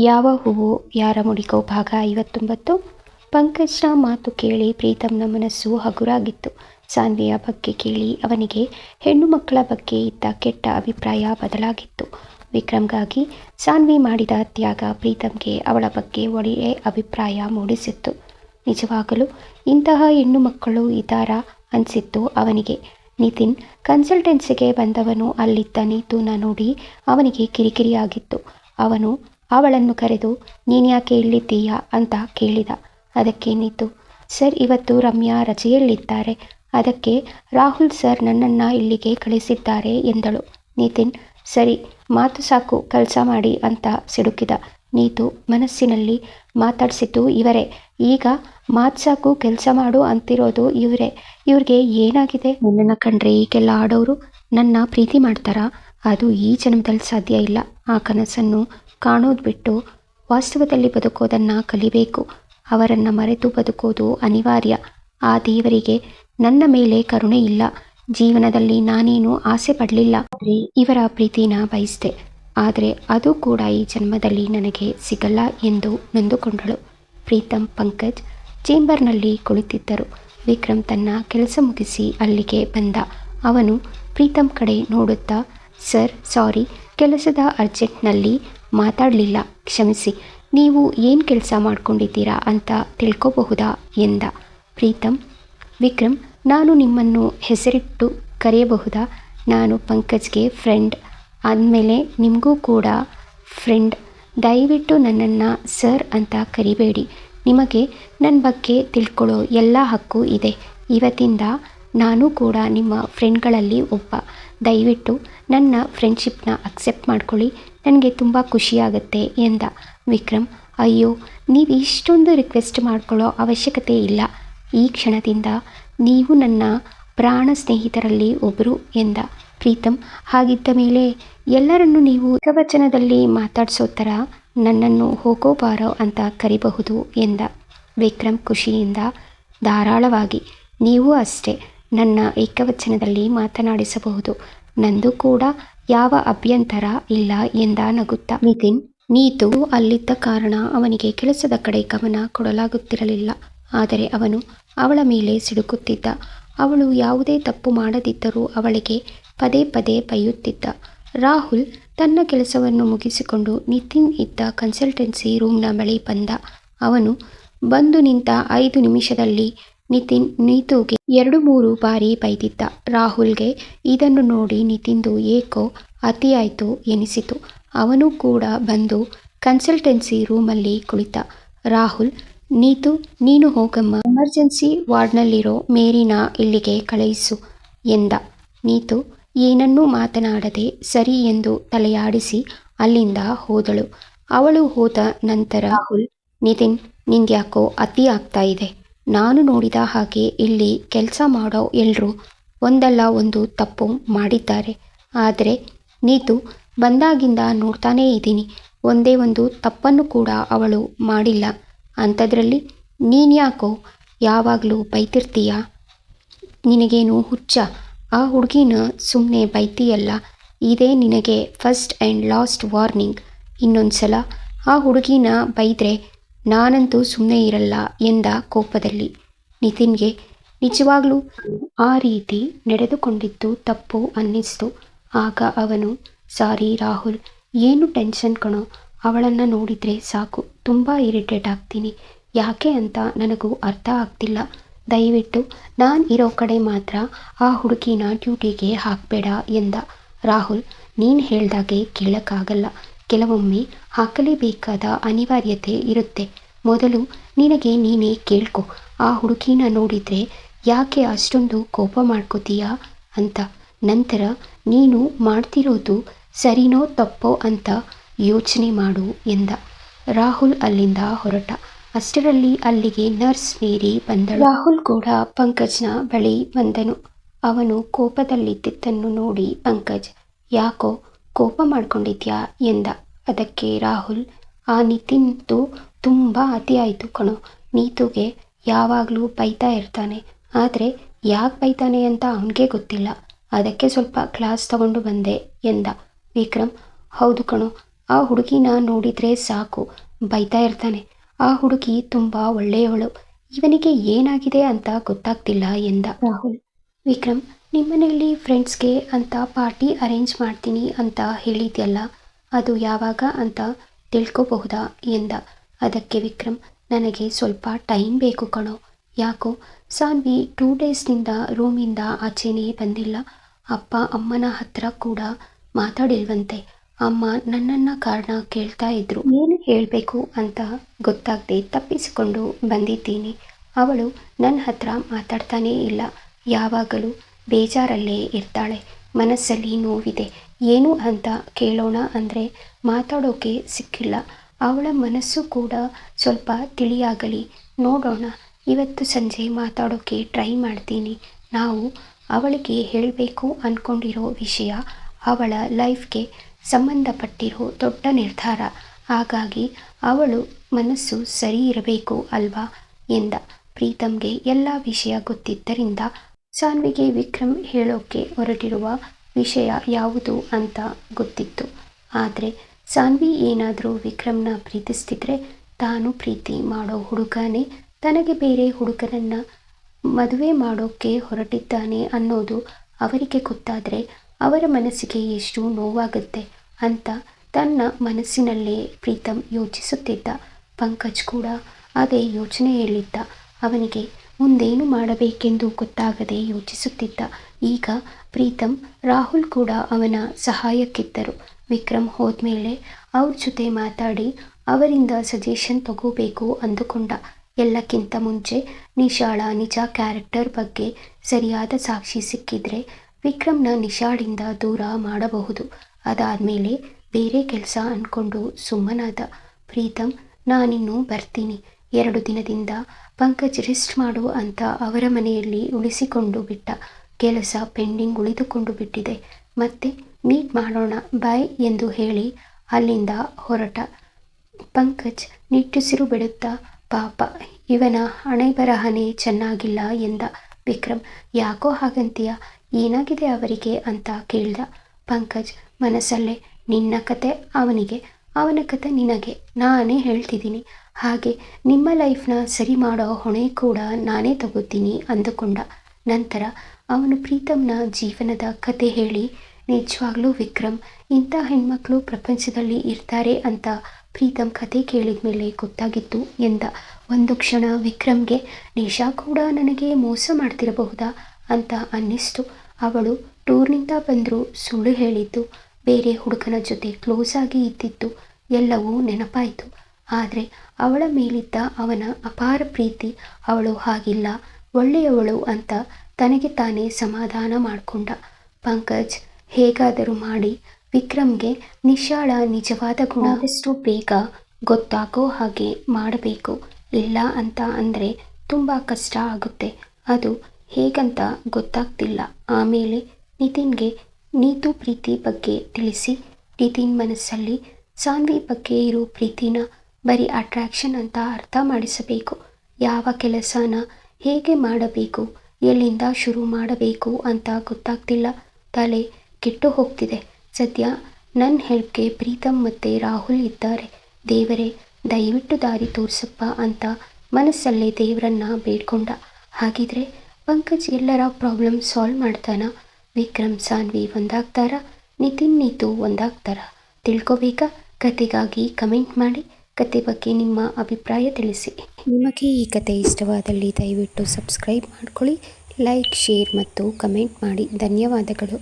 ಯಾವ ಹೂವು, ಯಾರ ಮುಡಿಕೋ ಭಾಗ ಐವತ್ತೊಂಬತ್ತು? ಪಂಕಜ್ನ ಮಾತು ಕೇಳಿ ಪ್ರೀತಮ್ನ ಮನಸ್ಸು ಹಗುರಾಗಿತ್ತು. ಸಾನ್ವಿಯ ಬಗ್ಗೆ ಕೇಳಿ ಅವನಿಗೆ ಹೆಣ್ಣು ಮಕ್ಕಳ ಬಗ್ಗೆ ಇದ್ದ ಕೆಟ್ಟ ಅಭಿಪ್ರಾಯ ಬದಲಾಗಿತ್ತು. ವಿಕ್ರಮ್ಗಾಗಿ ಸಾನ್ವಿ ಮಾಡಿದ ತ್ಯಾಗ ಪ್ರೀತಮ್ಗೆ ಅವಳ ಬಗ್ಗೆ ಒಳ್ಳೆಯ ಅಭಿಪ್ರಾಯ ಮೂಡಿಸಿತ್ತು. ನಿಜವಾಗಲೂ ಇಂತಹ ಹೆಣ್ಣು ಮಕ್ಕಳು ಇದ್ದಾರಾ ಅನಿಸಿತ್ತು ಅವನಿಗೆ. ನಿತಿನ್ ಕನ್ಸಲ್ಟೆನ್ಸಿಗೆ ಬಂದವನು ಅಲ್ಲಿದ್ದ ನೀತೂನ ನೋಡಿ ಅವನಿಗೆ ಕಿರಿಕಿರಿಯಾಗಿತ್ತು. ಅವನು ಅವಳನ್ನು ಕರೆದು, ನೀನ್ಯಾಕೆ ಇಲ್ಲಿದ್ದೀಯಾ ಅಂತ ಕೇಳಿದ. ಅದಕ್ಕೆ ನೀತು ಸರ್, ಇವತ್ತು ರಮ್ಯಾ ರಜೆಯಲ್ಲಿದ್ದಾರೆ. ಅದಕ್ಕೆ ರಾಹುಲ್ ಸರ್ ನನ್ನನ್ನು ಇಲ್ಲಿಗೆ ಕಳಿಸಿದ್ದಾರೆ ಎಂದಳು. ನಿತಿನ್, ಸರಿ, ಮಾತು ಸಾಕು, ಕೆಲಸ ಮಾಡಿ ಅಂತ ಸಿಡುಕಿದ. ನೀತು ಮನಸ್ಸಿನಲ್ಲಿ ಮಾತಾಡಿಸಿದ್ದು ಇವರೇ. ಈಗ ಮಾತು ಸಾಕು, ಕೆಲಸ ಮಾಡು ಅಂತಿರೋದು ಇವರೇ. ಇವ್ರಿಗೆ ಏನಾಗಿದೆ? ನನ್ನನ್ನು ಕಂಡ್ರೆ ಈಗೆಲ್ಲ ಆಡೋರು ನನ್ನ ಪ್ರೀತಿ ಮಾಡ್ತಾರಾ? ಅದು ಈ ಜನ್ಮದಲ್ಲಿ ಸಾಧ್ಯ ಇಲ್ಲ. ಆ ಕನಸನ್ನು ಕಾಣೋದು ಬಿಟ್ಟು ವಾಸ್ತವದಲ್ಲಿ ಬದುಕೋದನ್ನು ಕಲಿಬೇಕು. ಅವರನ್ನು ಮರೆತು ಬದುಕೋದು ಅನಿವಾರ್ಯ. ಆ ದೇವರಿಗೆ ನನ್ನ ಮೇಲೆ ಕರುಣೆ ಇಲ್ಲ. ಜೀವನದಲ್ಲಿ ನಾನೇನು ಆಸೆ ಪಡಲಿಲ್ಲ. ಇವರ ಪ್ರೀತಿನ ಬಯಸಿದೆ. ಆದರೆ ಅದು ಕೂಡ ಈ ಜನ್ಮದಲ್ಲಿ ನನಗೆ ಸಿಗಲ್ಲ ಎಂದು ನೊಂದುಕೊಂಡಳು. ಪ್ರೀತಮ್ ಪಂಕಜ್ ಚೇಂಬರ್ನಲ್ಲಿ ಕುಳಿತಿದ್ದರು. ವಿಕ್ರಮ್ ತನ್ನ ಕೆಲಸ ಮುಗಿಸಿ ಅಲ್ಲಿಗೆ ಬಂದ. ಅವನು ಪ್ರೀತಮ್ ಕಡೆ ನೋಡುತ್ತಾ, ಸರ್, ಸಾರಿ. ಕೆಲಸದ ಅರ್ಜೆಂಟ್ನಲ್ಲಿ ಮಾತಾಡಲಿಲ್ಲ. ಕ್ಷಮಿಸಿ, ನೀವು ಏನು ಕೆಲಸ ಮಾಡ್ಕೊಂಡಿದ್ದೀರಾ ಅಂತ ತಿಳ್ಕೋಬಹುದಾ ಎಂದ. ಪ್ರೀತಮ್ ವಿಕ್ರಮ್ ನಾನು ನಿಮ್ಮನ್ನು ಹೆಸರಿಟ್ಟು ಕರೆಯಬಹುದಾ? ನಾನು ಪಂಕಜ್ಗೆ ಫ್ರೆಂಡ್ ಆದಮೇಲೆ ನಿಮಗೂ ಕೂಡ ಫ್ರೆಂಡ್ ದಯವಿಟ್ಟು ನನ್ನನ್ನು ಸರ್ ಅಂತ ಕರಿಬೇಡಿ. ನಿಮಗೆ ನನ್ನ ಬಗ್ಗೆ ತಿಳ್ಕೊಳ್ಳೋ ಎಲ್ಲ ಹಕ್ಕು ಇದೆ. ಇವತ್ತಿಂದ ನಾನು ಕೂಡ ನಿಮ್ಮ ಫ್ರೆಂಡ್ಗಳಲ್ಲಿ ಒಬ್ಬ. ದಯವಿಟ್ಟು ನನ್ನ ಫ್ರೆಂಡ್ಶಿಪ್ನ ಅಕ್ಸೆಪ್ಟ್ ಮಾಡ್ಕೊಳ್ಳಿ. ನನಗೆ ತುಂಬ ಖುಷಿಯಾಗುತ್ತೆ ಎಂದ. ವಿಕ್ರಮ್, ಅಯ್ಯೋ, ನೀವು ಇಷ್ಟೊಂದು ರಿಕ್ವೆಸ್ಟ್ ಮಾಡ್ಕೊಳ್ಳೋ ಅವಶ್ಯಕತೆ ಇಲ್ಲ. ಈ ಕ್ಷಣದಿಂದ ನೀವು ನನ್ನ ಪ್ರಾಣ ಸ್ನೇಹಿತರಲ್ಲಿ ಒಬ್ಬರು ಎಂದ. ಪ್ರೀತಮ್ ಹಾಗಿದ್ದ ಮೇಲೆ ಎಲ್ಲರನ್ನು ನೀವು ಏಕವಚನದಲ್ಲಿ ಮಾತಾಡಿಸೋ ಥರ ನನ್ನನ್ನು ಹೋಗೋಬಾರೋ ಅಂತ ಕರಿಬಹುದು ಎಂದ. ವಿಕ್ರಮ್ ಖುಷಿಯಿಂದ ಧಾರಾಳವಾಗಿ, ನೀವು ಅಷ್ಟೇ ನನ್ನ ಏಕವಚನದಲ್ಲಿ ಮಾತನಾಡಿಸಬಹುದು. ನಂದು ಕೂಡ ಯಾವ ಅಭ್ಯಂತರ ಇಲ್ಲ ಎಂದ ನಗುತ್ತ. ನಿತಿನ್ ನೀತು ಅಲ್ಲಿದ್ದ ಕಾರಣ ಅವನಿಗೆ ಕೆಲಸದ ಕಡೆ ಗಮನ ಕೊಡಲಾಗುತ್ತಿರಲಿಲ್ಲ. ಆದರೆ ಅವನು ಅವಳ ಮೇಲೆ ಸಿಡುಕುತ್ತಿದ್ದ. ಅವಳು ಯಾವುದೇ ತಪ್ಪು ಮಾಡದಿದ್ದರೂ ಅವಳಿಗೆ ಪದೇ ಪದೇ ಬೈಯುತ್ತಿದ್ದ. ರಾಹುಲ್ ತನ್ನ ಕೆಲಸವನ್ನು ಮುಗಿಸಿಕೊಂಡು ನಿತಿನ್ ಇದ್ದ ಕನ್ಸಲ್ಟೆನ್ಸಿ ರೂಮ್ನ ಬಳಿ ಬಂದ. ಅವನು ಬಂದು ನಿಂತ ಐದು ನಿಮಿಷದಲ್ಲಿ ನಿತಿನ್ ನೀತುಗೆ ಎರಡು ಮೂರು ಬಾರಿ ಬೈದಿದ್ದ ರಾಹುಲ್ಗೆ ಇದನ್ನು ನೋಡಿ ನಿತಿನ್ದು ಏಕೋ ಅತಿಯಾಯಿತು ಎನಿಸಿತು. ಅವನು ಕೂಡ ಬಂದು ಕನ್ಸಲ್ಟೆನ್ಸಿ ರೂಮಲ್ಲಿ ಕುಳಿತ. ರಾಹುಲ್, ನೀತು, ನೀನು ಹೋಗಮ್ಮ. ಎಮರ್ಜೆನ್ಸಿ ವಾರ್ಡ್ನಲ್ಲಿರೋ ಮೇರಿನ ಇಲ್ಲಿಗೆ ಕಳುಹಿಸು ಎಂದ. ನೀತು, ಏನನ್ನೂ ಮಾತನಾಡದೆ ಸರಿ ಎಂದು ತಲೆಯಾಡಿಸಿ ಅಲ್ಲಿಂದ ಹೋದಳು. ಅವಳು ಹೋದ ನಂತರ ರಾಹುಲ್, ನಿತಿನ್, ನಿಂದ್ಯಾಕೋ ಅತಿ ಆಗ್ತಾ ಇದೆ. ನಾನು ನೋಡಿದ ಹಾಗೆ ಇಲ್ಲಿ ಕೆಲಸ ಮಾಡೋ ಎಲ್ಲರೂ ಒಂದಲ್ಲ ಒಂದು ತಪ್ಪು ಮಾಡಿದ್ದಾರೆ. ಆದರೆ ನೀತು ಬಂದಾಗಿಂದ ನೋಡ್ತಾನೇ ಇದ್ದೀನಿ. ಒಂದೇ ಒಂದು ತಪ್ಪನ್ನು ಕೂಡ ಅವಳು ಮಾಡಿಲ್ಲ. ಅಂಥದ್ರಲ್ಲಿ ನೀನ್ಯಾಕೋ ಯಾವಾಗಲೂ ಬೈತಿರ್ತೀಯ? ನಿನಗೇನು ಹುಚ್ಚ? ಆ ಹುಡುಗಿನ ಸುಮ್ಮನೆ ಬೈತೀಯಲ್ಲ? ಇದೇ ನಿನಗೆ ಫಸ್ಟ್ ಆ್ಯಂಡ್ ಲಾಸ್ಟ್ ವಾರ್ನಿಂಗ್ ಇನ್ನೊಂದು ಸಲ ಆ ಹುಡುಗಿನ ಬೈದರೆ ನಾನಂತೂ ಸುಮ್ಮನೆ ಇರಲ್ಲ ಎಂದ ಕೋಪದಲ್ಲಿ. ನಿತಿನ್ಗೆ, ನಿಜವಾಗ್ಲೂ ಆ ರೀತಿ ನಡೆದುಕೊಂಡಿದ್ದು ತಪ್ಪು ಅನ್ನಿಸ್ತು. ಆಗ ಅವನು, ಸಾರಿ ರಾಹುಲ್, ಏನು ಟೆನ್ಷನ್ ಕಣೋ, ಅವಳನ್ನು ನೋಡಿದರೆ ಸಾಕು, ತುಂಬ ಇರಿಟೇಟ್ ಆಗ್ತೀನಿ. ಯಾಕೆ ಅಂತ ನನಗೂ ಅರ್ಥ ಆಗ್ತಿಲ್ಲ. ದಯವಿಟ್ಟು, ನಾನು ಇರೋ ಕಡೆ ಮಾತ್ರ ಆ ಹುಡುಗಿನ ಡ್ಯೂಟಿಗೆ ಹಾಕಬೇಡ ಎಂದ. ರಾಹುಲ್, ನೀನು ಹೇಳ್ದಾಗೆ ಕೇಳೋಕ್ಕಾಗಲ್ಲ. ಕೆಲವೊಮ್ಮೆ ಹಾಕಲೇಬೇಕಾದ ಅನಿವಾರ್ಯತೆ ಇರುತ್ತೆ. ಮೊದಲು ನಿನಗೆ ನೀನೇ ಕೇಳ್ಕೊ. ಆ ಹುಡುಗಿನ ನೋಡಿದರೆ ಯಾಕೆ ಅಷ್ಟೊಂದು ಕೋಪ ಮಾಡ್ಕೋತೀಯಾ ಅಂತ. ನಂತರ ನೀನು ಮಾಡ್ತಿರೋದು ಸರಿನೋ ತಪ್ಪೋ ಅಂತ ಯೋಚನೆ ಮಾಡು ಎಂದ. ರಾಹುಲ್ ಅಲ್ಲಿಂದ ಹೊರಟ. ಅಷ್ಟರಲ್ಲಿ ಅಲ್ಲಿಗೆ ನರ್ಸ್ ಮೇರಿ ಬಂದಳು. ರಾಹುಲ್ ಕೂಡ ಪಂಕಜ್ನ ಬಳಿ ಬಂದನು. ಅವನು ಕೋಪದಲ್ಲಿದ್ದನ್ನು ನೋಡಿ ಪಂಕಜ್, ಯಾಕೋ ಕೋಪ ಮಾಡ್ಕೊಂಡಿದ್ಯಾ ಎಂದ. ಅದಕ್ಕೆ ರಾಹುಲ್ ಆ ನಿತಿನ್ದು ತುಂಬ ಅತಿಯಾಯಿತು ಕಣೋ. ನೀತುಗೆ ಯಾವಾಗಲೂ ಬೈತಾ ಇರ್ತಾನೆ. ಆದರೆ ಯಾಕೆ ಬೈತಾನೆ ಅಂತ ಅವನಿಗೆ ಗೊತ್ತಿಲ್ಲ. ಅದಕ್ಕೆ ಸ್ವಲ್ಪ ಕ್ಲಾಸ್ ತಗೊಂಡು ಬಂದೆ ಎಂದ. ವಿಕ್ರಮ್ ಹೌದು ಕಣೋ. ಆ ಹುಡುಗಿನ ನೋಡಿದರೆ ಸಾಕು. ಬೈತಾ ಇರ್ತಾನೆ. ಆ ಹುಡುಗಿ ತುಂಬ ಒಳ್ಳೆಯವಳು. ಇವನಿಗೆ ಏನಾಗಿದೆ ಅಂತ ಗೊತ್ತಾಗ್ತಿಲ್ಲ ಎಂದ. ರಾಹುಲ್. ವಿಕ್ರಮ್ ನಿಮ್ಮನೆಯಲ್ಲಿ ಫ್ರೆಂಡ್ಸ್ಗೆ ಅಂತ ಪಾರ್ಟಿ ಅರೇಂಜ್ ಮಾಡ್ತೀನಿ ಅಂತ ಹೇಳಿದ್ಯಲ್ಲ, ಅದು ಯಾವಾಗ ಅಂತ ತಿಳ್ಕೊಬಹುದಾ ಎಂದ. ಅದಕ್ಕೆ ವಿಕ್ರಮ್, ನನಗೆ ಸ್ವಲ್ಪ ಟೈಮ್ ಬೇಕು ಕಣೋ. ಯಾಕೋ? ಸಾನ್ವಿ ಟೂ ಡೇಸ್ನಿಂದ ರೂಮಿಂದ ಆಚೆನೇ ಬಂದಿಲ್ಲ. ಅಪ್ಪ ಅಮ್ಮನ ಹತ್ರ ಕೂಡ ಮಾತಾಡಿಲ್ವಂತೆ. ಅಮ್ಮ ನನ್ನನ್ನು ಕಾರಣ ಕೇಳ್ತಾ ಇದ್ರು. ಏನು ಹೇಳಬೇಕು ಅಂತ ಗೊತ್ತಾಗದೆ ತಪ್ಪಿಸಿಕೊಂಡು ಬಂದಿದ್ದೀನಿ. ಅವಳು ನನ್ನ ಹತ್ರ ಮಾತಾಡ್ತಾನೇ ಇಲ್ಲ. ಯಾವಾಗಲೂ ಬೇಜಾರಲ್ಲೇ ಇರ್ತಾಳೆ. ಮನಸ್ಸಲ್ಲಿ ನೋವಿದೆ. ಏನು ಅಂತ ಕೇಳೋಣ ಅಂದರೆ ಮಾತಾಡೋಕೆ ಸಿಕ್ಕಿಲ್ಲ. ಅವಳ ಮನಸ್ಸು ಕೂಡ ಸ್ವಲ್ಪ ತಿಳಿಯಾಗಲಿ. ನೋಡೋಣ. ಇವತ್ತು ಸಂಜೆ ಮಾತಾಡೋಕೆ ಟ್ರೈ ಮಾಡ್ತೀನಿ. ನಾವು ಅವಳಿಗೆ ಹೇಳಬೇಕು ಅಂದ್ಕೊಂಡಿರೋ ವಿಷಯ ಅವಳ ಲೈಫ್ಗೆ ಸಂಬಂಧಪಟ್ಟಿರೋ ದೊಡ್ಡ ನಿರ್ಧಾರ. ಹಾಗಾಗಿ ಅವಳು ಮನಸ್ಸು ಸರಿ ಇರಬೇಕು ಅಲ್ವಾ? ಎಂದ. ಪ್ರೀತಮ್ಗೆ ಎಲ್ಲ ವಿಷಯ ಗೊತ್ತಿದ್ದರಿಂದ ಸಾನ್ವಿಗೆ ವಿಕ್ರಮ್ ಹೇಳೋಕೆ ಹೊರಟಿರುವ ವಿಷಯ ಯಾವುದು ಅಂತ ಗೊತ್ತಿತ್ತು. ಆದರೆ ಸಾನ್ವಿ ಏನಾದರೂ ವಿಕ್ರಮ್ನ ಪ್ರೀತಿಸ್ತಿದ್ರೆ ತಾನು ಪ್ರೀತಿ ಮಾಡೋ ಹುಡುಗನೇ ತನಗೆ ಬೇರೆ ಹುಡುಗನನ್ನು ಮದುವೆ ಮಾಡೋಕ್ಕೆ ಹೊರಟಿದ್ದಾನೆ ಅನ್ನೋದು ಅವರಿಗೆ ಗೊತ್ತಾದರೆ ಅವರ ಮನಸ್ಸಿಗೆ ಎಷ್ಟು ನೋವಾಗುತ್ತೆ ಅಂತ ತನ್ನ ಮನಸ್ಸಿನಲ್ಲೇ ಪ್ರೀತಮ್ ಯೋಚಿಸುತ್ತಿದ್ದ. ಪಂಕಜ್ ಕೂಡ ಅದೇ ಯೋಚನೆಯಲ್ಲಿದ್ದ. ಅವನಿಗೆ ಮುಂದೇನು ಮಾಡಬೇಕೆಂದು ಗೊತ್ತಾಗದೆ ಯೋಚಿಸುತ್ತಿದ್ದ. ಈಗ ಪ್ರೀತಮ್ ರಾಹುಲ್ ಕೂಡ ಅವನ ಸಹಾಯಕ್ಕಿದ್ದರು. ವಿಕ್ರಮ್ ಹೋದ್ಮೇಲೆ ಅವ್ರ ಜೊತೆ ಮಾತಾಡಿ ಅವರಿಂದ ಸಜೆಷನ್ ತಗೋಬೇಕು ಅಂದುಕೊಂಡ. ಎಲ್ಲಕ್ಕಿಂತ ಮುಂಚೆ ನಿಶಾಳ ನಿಜ ಕ್ಯಾರೆಕ್ಟರ್ ಬಗ್ಗೆ ಸರಿಯಾದ ಸಾಕ್ಷಿ ಸಿಕ್ಕಿದ್ರೆ ವಿಕ್ರಮ್ನ ನಿಶಾಳಿಂದ ದೂರ ಮಾಡಬಹುದು. ಅದಾದಮೇಲೆ ಬೇರೆ ಕೆಲಸ ಅಂದ್ಕೊಂಡು ಸುಮ್ಮನಾದ. ಪ್ರೀತಮ್ ನಾನಿನ್ನೂ ಬರ್ತೀನಿ. ಎರಡು ದಿನದಿಂದ ಪಂಕಜ್ ರೆಸ್ಟ್ ಮಾಡು ಅಂತ ಅವರ ಮನೆಯಲ್ಲಿ ಉಳಿಸಿಕೊಂಡು ಬಿಟ್ಟ ಕೆಲಸ ಪೆಂಡಿಂಗ್ ಉಳಿದುಕೊಂಡು ಬಿಟ್ಟಿದೆ. ಮತ್ತೆ, ಮೀಟ್ ಮಾಡೋಣ, ಬಾಯ್ ಎಂದು ಹೇಳಿ ಅಲ್ಲಿಂದ ಹೊರಟ. ಪಂಕಜ್ ನಿಟ್ಟುಸಿರು ಬಿಡುತ್ತಾ, ಪಾಪ, ಇವನ ಹಣೆಬರಹನೇ ಚೆನ್ನಾಗಿಲ್ಲ ಎಂದ ವಿಕ್ರಮ್. ಯಾಕೋ ಹಾಗಂತೀಯ? ಏನಾಗಿದೆ ಅವರಿಗೆ ಅಂತ ಕೇಳ್ದ ಪಂಕಜ್ ಮನಸ್ಸಲ್ಲೇ ನಿನ್ನ ಕತೆ ಅವನಿಗೆ. ಅವನ ಕತೆ ನಿನಗೆ, ನಾನೇ ಹೇಳ್ತಿದ್ದೀನಿ. ಹಾಗೆ ನಿಮ್ಮ ಲೈಫ್ನ ಸರಿ ಮಾಡೋ ಹೊಣೆ ಕೂಡ ನಾನೇ ತಗೋತೀನಿ ಅಂದುಕೊಂಡ. ನಂತರ ಅವನು ಪ್ರೀತಮ್ನ ಜೀವನದ ಕತೆ ಹೇಳಿ, ನಿಜವಾಗ್ಲೂ ವಿಕ್ರಮ್, ಇಂಥ ಹೆಣ್ಮಕ್ಳು ಪ್ರಪಂಚದಲ್ಲಿ ಇರ್ತಾರೆ ಅಂತ ಪ್ರೀತಮ್ ಕತೆ ಕೇಳಿದ ಮೇಲೆ ಗೊತ್ತಾಗಿತ್ತು ಎಂದ. ಒಂದು ಕ್ಷಣ ವಿಕ್ರಮ್ಗೆ, ನಿಶಾ ಕೂಡ ನನಗೆ ಮೋಸ ಮಾಡ್ತಿರಬಹುದಾ? ಅಂತ ಅನ್ನಿಸ್ತು. ಅವಳು ಟೂರ್ನಿಂದ ಬಂದರೂ ಸುಳ್ಳು ಹೇಳಿದ್ದು ಬೇರೆ ಹುಡುಗನ ಜೊತೆ ಕ್ಲೋಸ್ ಆಗಿ ಇದ್ದಿದ್ದು ಎಲ್ಲವೂ ನೆನಪಾಯಿತು. ಆದರೆ ಅವಳ ಮೇಲಿದ್ದ ಅವನ ಅಪಾರ ಪ್ರೀತಿ ಅವಳು ಹಾಗಿಲ್ಲ. ಒಳ್ಳೆಯವಳು ಅಂತ ತನಗೆ ತಾನೇ ಸಮಾಧಾನ ಮಾಡಿಕೊಂಡ. ಪಂಕಜ್, ಹೇಗಾದರೂ ಮಾಡಿ. ವಿಕ್ರಮ್ಗೆ ನಿಶಾಳ ನಿಜವಾದ ಗುಣ. ಬೇಗ ಗೊತ್ತಾಗೋ ಹಾಗೆ ಮಾಡಬೇಕು. ಇಲ್ಲ ಅಂತ ಅಂದರೆ ತುಂಬ ಕಷ್ಟ ಆಗುತ್ತೆ. ಅದು ಹೇಗಂತ ಗೊತ್ತಾಗ್ತಿಲ್ಲ. ಆಮೇಲೆ ನಿತಿನ್ಗೆ ನೀತು ಪ್ರೀತಿ ಬಗ್ಗೆ ತಿಳಿಸಿ, ನಿತಿನ್ ಮನಸ್ಸಲ್ಲಿ ಸಾನ್ವಿ ಬಗ್ಗೆ ಇರೋ ಪ್ರೀತಿನ ಬರೀ ಅಟ್ರಾಕ್ಷನ್ ಅಂತ ಅರ್ಥ ಮಾಡಿಸಬೇಕು. ಯಾವ ಕೆಲಸನ ಹೇಗೆ ಮಾಡಬೇಕು, ಎಲ್ಲಿಂದ ಶುರು ಮಾಡಬೇಕು ಅಂತ ಗೊತ್ತಾಗ್ತಿಲ್ಲ. ತಲೆ ಕೆಟ್ಟು ಹೋಗ್ತಿದೆ. ಸದ್ಯ ನನ್ನ ಹೆಲ್ಪ್ಗೆ ಪ್ರೀತಮ್ ಮತ್ತು ರಾಹುಲ್ ಇದ್ದಾರೆ. ದೇವರೇ, ದಯವಿಟ್ಟು ದಾರಿ ತೋರಿಸಪ್ಪ ಅಂತ ಮನಸ್ಸಲ್ಲೇ ದೇವರನ್ನ ಬೇಡ್ಕೊಂಡ. ಹಾಗಿದ್ರೆ ಪಂಕಜ್ ಎಲ್ಲರ ಪ್ರಾಬ್ಲಮ್ ಸಾಲ್ವ್ ಮಾಡ್ತಾನ? ವಿಕ್ರಮ್ ಸಾನ್ವಿ ಒಂದಾಗ್ತಾರ? ನಿತಿನ್ ನೀತು ಒಂದಾಗ್ತಾರ? ತಿಳ್ಕೋಬೇಕಾ ಕತೆಗಾಗಿ ಕಮೆಂಟ್ ಮಾಡಿ, ಕತೆ ಬಗ್ಗೆ ನಿಮ್ಮ ಅಭಿಪ್ರಾಯ ತಿಳಿಸಿ. ನಿಮಗೆ ಈ ಕತೆ ಇಷ್ಟವಾದಲ್ಲಿ ದಯವಿಟ್ಟು ಸಬ್ಸ್ಕ್ರೈಬ್ ಮಾಡ್ಕೊಳ್ಳಿ, ಲೈಕ್, ಶೇರ್ ಮತ್ತು ಕಮೆಂಟ್ ಮಾಡಿ. ಧನ್ಯವಾದಗಳು.